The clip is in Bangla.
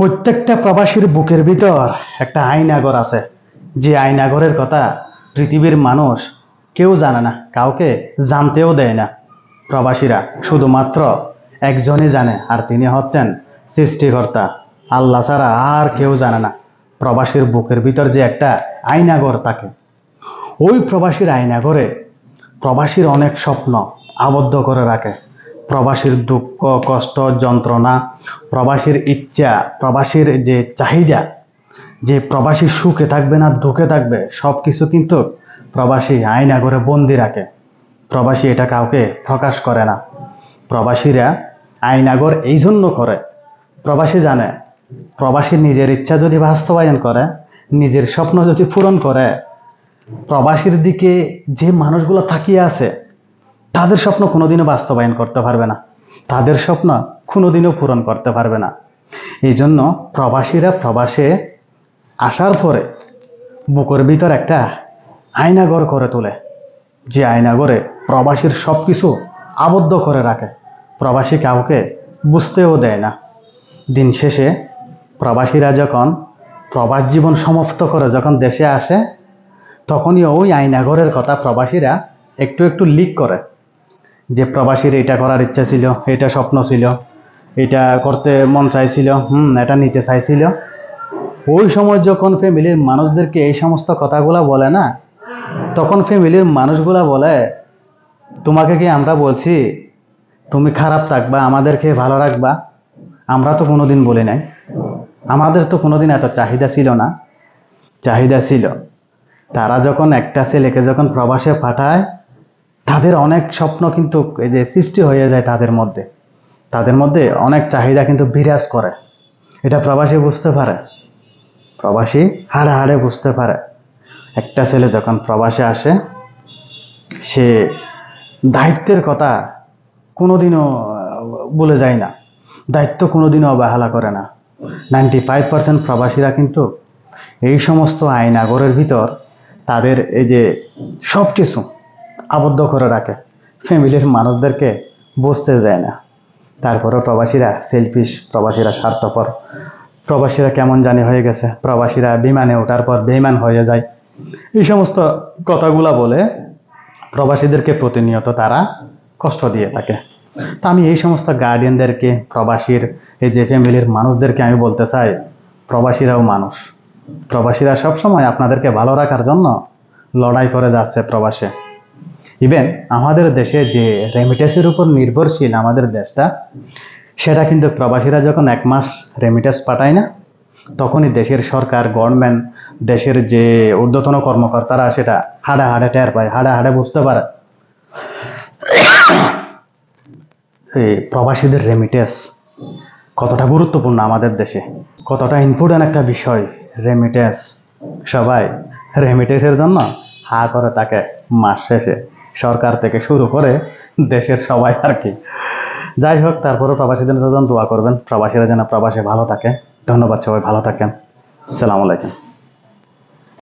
প্রত্যেকটা প্রবাসীর বুকের ভিতর একটা আইনাগর আছে। যে আইনাগরের কথা পৃথিবীর মানুষ কেউ জানে না, কাউকে জানতেও দেয় না। প্রবাসীরা শুধুমাত্র একজনই জানে আর তিনি হচ্ছেন সৃষ্টিকর্তা। আল্লাহ ছাড়া আর কেউ জানে না। প্রবাসীর বুকের ভিতর যে একটা আইনাগর থাকে। ওই প্রবাসীর আয়নাঘরে প্রবাসীর অনেক স্বপ্ন আবদ্ধ করে রাখে। প্রবাসীর দুঃখ, কষ্ট, যন্ত্রণা, প্রবাসীর ইচ্ছা, প্রবাসীর যে চাহিদা, যে প্রবাসী সুখে থাকবে না, দুঃখে থাকবে সব কিছু কিন্তু প্রবাসী আয়নাঘরে বন্দি রাখে। প্রবাসী এটা কাউকে প্রকাশ করে না। প্রবাসীরা আয়নাঘর এই জন্য করে। প্রবাসী জানে, প্রবাসী নিজের ইচ্ছা যদি বাস্তবায়ন করে, নিজের স্বপ্ন যদি পূরণ করে, প্রবাসীর দিকে যে মানুষগুলো থাকিয়ে আছে তাদের স্বপ্ন কোনোদিনও বাস্তবায়ন করতে পারবে না। তাদের স্বপ্ন কোনোদিনও পূরণ করতে পারবে না। এই জন্য প্রবাসীরা প্রবাসে আসার পরে বুকের ভিতর একটা আয়নাঘর করে তোলে। যে আয়নাঘরে প্রবাসীর সব কিছু আবদ্ধ করে রাখে। প্রবাসী কাউকে বুঝতেও দেয় না। দিন শেষে প্রবাসীরা যখন প্রবাস জীবন সমাপ্ত করে যখন দেশে আসে, তখনই ওই আয়নাঘরের কথা প্রবাসীরা একটু একটু লিক করে। যে প্রবাসীর এটা করার ইচ্ছা ছিল, এটা স্বপ্ন ছিল, এটা করতে মন চাইছিল, হুম, এটা নিতে চাইছিল। ওই সময় যখন ফ্যামিলির মানুষদেরকে এই সমস্ত কথাগুলা বলে না, তখন ফ্যামিলির মানুষগুলা বলে, তোমাকে কি আমরা বলছি? তুমি খারাপ থাকবা, আমাদেরকে ভালো রাখবা। আমরা তো কোনোদিন বলি নাই। আমাদের তো কোনোদিন এত চাহিদা ছিল না। চাহিদা ছিল। তারা যখন একটা ছেলেকে যখন প্রবাসে পাঠায় তাদের অনেক স্বপ্ন কিন্তু এই যে সৃষ্টি হয়ে যায় তাদের মধ্যে। তাদের মধ্যে অনেক চাহিদা কিন্তু বিরাজ করে। এটা প্রবাসী বুঝতে পারে। প্রবাসী হাড়ে হাড়ে বুঝতে পারে। একটা ছেলে যখন প্রবাসে আসে, সে দায়িত্বের কথা কোনোদিনও বলে যায় না। দায়িত্ব কোনোদিনও অবহেলা করে না। নাইনটি ফাইভ পার্সেন্ট প্রবাসীরা কিন্তু এই সমস্ত আইনাগরের ভিতর তাদের এই যে সব কিছু আবদ্ধ করে রাখে। ফ্যামিলির মানুষদেরকে বুঝতে যায় না। তারপরে প্রবাসীরা সেলফিশ প্রবাসীরা স্বার্থপর। প্রবাসীরা কেমন জানি হয়ে গেছে। প্রবাসীরা বিমানে ওঠার পর বেইমান হয়ে যায়। এই সমস্ত কথাগুলা বলে প্রবাসীদেরকে প্রতিনিয়ত তারা কষ্ট দিয়ে থাকে। তা আমি এই সমস্ত গার্ডিয়ানদেরকে প্রবাসীর, এই যে ফ্যামিলির মানুষদেরকে আমি বলতে চাই, প্রবাসীরাও মানুষ। প্রবাসীরা সবসময় আপনাদেরকে ভালো রাখার জন্য লড়াই করে যাচ্ছে প্রবাসে। ইভেন আমাদের দেশে যে রেমিটেন্সের উপর নির্ভরশীল আমাদের দেশটা, সেটা কিন্তু প্রবাসীরা যখন এক মাস রেমিটেন্স পাঠায় না, তখনই দেশের সরকার গভর্নমেন্ট দেশের যে ঊর্ধ্বতন কর্মকর্তারা, সেটা হাড়ে হাড়ে টের পায়, হাড়ে হাড়ে বুঝতে পারে। প্রবাসীদের রেমিটেন্স কতটা গুরুত্বপূর্ণ আমাদের দেশে? কতটা ইম্পর্টেন্ট একটা বিষয় রেমিটেন্স সবাই রেমিটেন্সের জন্য হা করে তাকে মাস শেষে। সরকার থেকে শুরু করে দেশের সবাই আর কি। যাই হোক, তারপরেও প্রবাসীদের জন্য দোয়া করবেন। প্রবাসীরা যেন প্রবাসে ভালো থাকে। ধন্যবাদ সবাই, ভালো থাকেন। সালামু আলাইকুম।